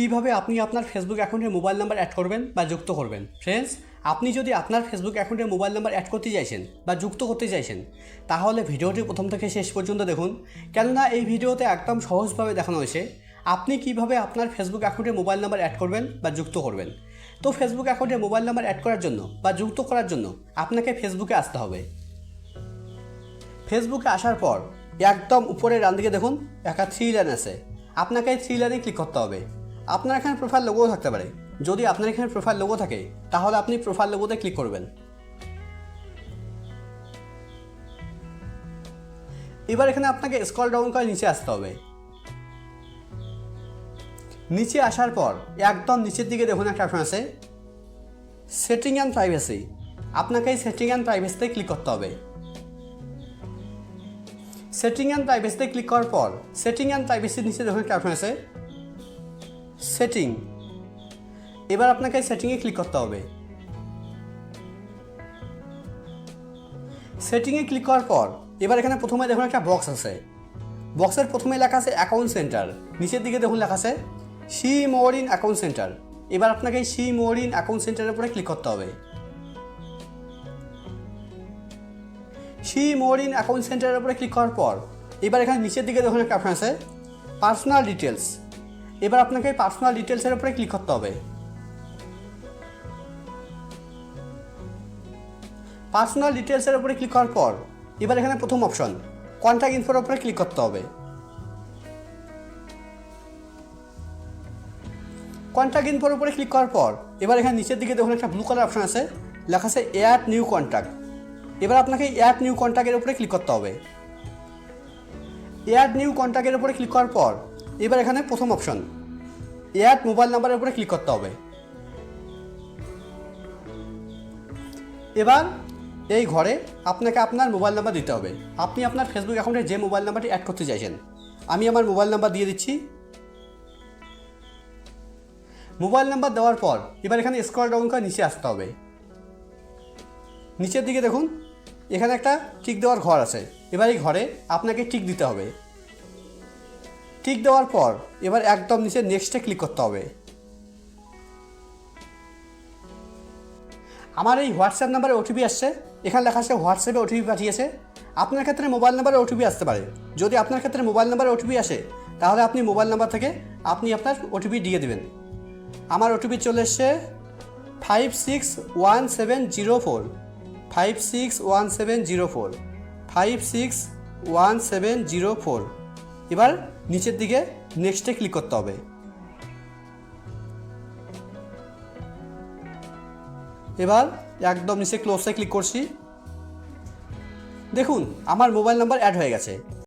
কীভাবে আপনি আপনার ফেসবুক অ্যাকাউন্টে মোবাইল নাম্বার অ্যাড করবেন বা যুক্ত করবেন? ফ্রেন্ডস আপনি যদি আপনার ফেসবুক অ্যাকাউন্টে মোবাইল নাম্বার অ্যাড করতে চাইছেন বা যুক্ত করতে চাইছেন, তাহলে ভিডিওটি প্রথম থেকে শেষ পর্যন্ত দেখুন। কেননা এই ভিডিওতে একদম সহজভাবে দেখানো হয়েছে আপনি কীভাবে আপনার ফেসবুক অ্যাকাউন্টে মোবাইল নাম্বার অ্যাড করবেন বা যুক্ত করবেন। তো ফেসবুক অ্যাকাউন্টে মোবাইল নাম্বার অ্যাড করার জন্য বা যুক্ত করার জন্য আপনাকে ফেসবুকে আসতে হবে। ফেসবুকে আসার পর একদম উপরে ডান দিকে দেখুন, একটা থ্রি লাইন আছে। আপনাকে এই থ্রি লাইনে ক্লিক করতে হবে। আপনার এখানে প্রোফাইল লোগো থাকতে পারে। যদি আপনার এখানে প্রোফাইল লোগো থাকে, তাহলে আপনি প্রোফাইল লোগোতে ক্লিক করবেন। এবার এখানে আপনাকে স্কল ডাউন করে নিচে আসতে হবে। নিচে আসার পর একদম নিচের দিকে দেখুন একটা অপশন আছে সেটিং অ্যান্ড প্রাইভেসি আপনাকে এই সেটিং অ্যান্ড প্রাইভেসিতে ক্লিক করতে হবে। সেটিং অ্যান্ড প্রাইভেসিতে ক্লিক করার পর সেটিং অ্যান্ড প্রাইভেসির নিচে দেখুন একটা অপশন আছে সেটিং এবার আপনাকে সেটিংয়ে ক্লিক করতে হবে। সেটিংয়ে ক্লিক করার পর, এবার এখানে প্রথমে দেখুন একটা বক্স আছে। বক্সের প্রথমে লেখা আছে অ্যাকাউন্ট সেন্টার নিচের দিকে দেখুন লেখা আছে see more in account centre এবার আপনাকে সি মোর ইন অ্যাকাউন্ট সেন্টারের উপরে ক্লিক করতে হবে। সি মোর ইন অ্যাকাউন্ট সেন্টারের উপরে ক্লিক করার পর, এবার এখানে নিচের দিকে দেখুন একটা অপশন আছে পার্সোনাল ডিটেলস এবার আপনাকে পার্সোনাল ডিটেলসের উপরে ক্লিক করতে হবে। পার্সোনাল ডিটেলসের উপরে ক্লিক করার পর, এবার এখানে প্রথম অপশন কন্ট্যাক্ট ইনফোর উপরে ক্লিক করতে হবে। কন্ট্যাক্ট ইনফোর উপরে ক্লিক করার পর, এবার এখানে নিচের দিকে দেখুন একটা ব্লু কালার অপশন আছে, লেখা আছে অ্যাড নিউ কন্ট্যাক্ট এবার আপনাকে অ্যাড নিউ কন্ট্যাক্টের উপরে ক্লিক করতে হবে। অ্যাড নিউ কন্ট্যাক্টের উপরে ক্লিক করার পর এবার এখানে প্রথম অপশন অ্যাড মোবাইল নাম্বারের উপরে ক্লিক করতে হবে। এবার এই ঘরে আপনাকে আপনার মোবাইল নাম্বার দিতে হবে। আপনি আপনার ফেসবুক অ্যাকাউন্টে যে মোবাইল নাম্বারটি অ্যাড করতে চাইছেন, আমি আমার মোবাইল নাম্বার দিয়ে দিচ্ছি। মোবাইল নাম্বার দেওয়ার পর এবার এখানে স্ক্রল ডাউন করে নিচে আসতে হবে। নিচের দিকে দেখুন, এখানে একটা টিক দেওয়ার ঘর আছে। এবার এই ঘরে আপনাকে টিক দিতে হবে। টিক দেওয়ার পর এবার একদম নিচে নেক্সটে ক্লিক করতে হবে। আমার এই হোয়াটসঅ্যাপ নাম্বারে ওটিপি আসছে। এখানে লেখা আছে হোয়াটসঅ্যাপে ওটিপি পাঠিয়েছে। আপনার ক্ষেত্রে মোবাইল নাম্বারে ওটিপি আসতে পারে। যদি আপনার ক্ষেত্রে মোবাইল নাম্বারে ওটিপি আসে, তাহলে আপনি মোবাইল নাম্বার থেকে আপনি আপনার ওটিপি দিয়ে দেবেন। আমার ওটিপি চলে এসছে five six one seven zero four five six one seven zero four five six one seven zero four এবার নিচের দিকে নেক্সটে ক্লিক করতে হবে। এবার একদম নিচে ক্লোজে ক্লিক করছি। দেখুন, আমার মোবাইল নাম্বার অ্যাড হয়ে গেছে।